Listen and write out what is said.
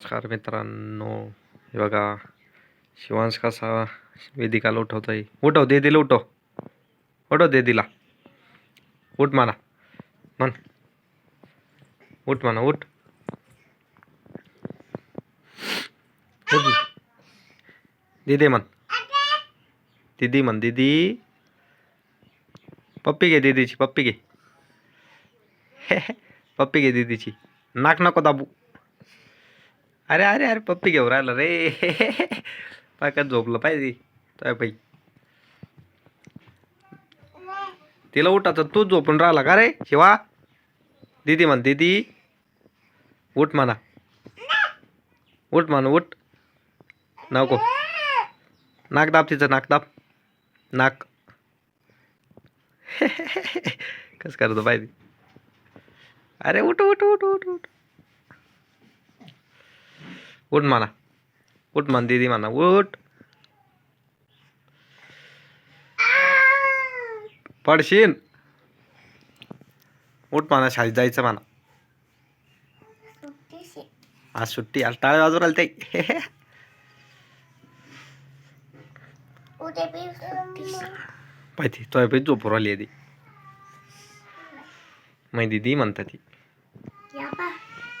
नमस्कार मित्रांनो हे बघा शिवांश कसा वेदिकाला आहे उठव दे दिला उठव. उठव दे दिला उठ म्हणा. म्हण. उठ म्हणा उठ. उठ. दीदी म्हण. दिदी म्हण दीदी. पप्पी घे दीदीची पप्पी घे. पप्पी घे दीदीची. नाक नको दाबू. अरे अरे अरे पप्पी घेऊन राहिला रे. पाकात झोपलं पाहिजे काय पाई तिला उठाचं तूच झोपून राहिला का रे शिवा? दीदी म्हण दीदी उठ म्हणा. उठ म्हणा उठ. नको नाक दाब तिचं नाक दाब. नाक. कस करतो पाहिजे अरे उठ उठ उठ उठ उठ. उठ म्हणा उठ म्हण दीदी म्हणा उठ. पडशीन उठ म्हणा शाळेत जायचं म्हणा आज सुट्टी आज टाळे वाजून आली ताई उद्या बी सुट्टी. पाहिजे तो झोपूर आली आधी मै दीदी म्हणता ती.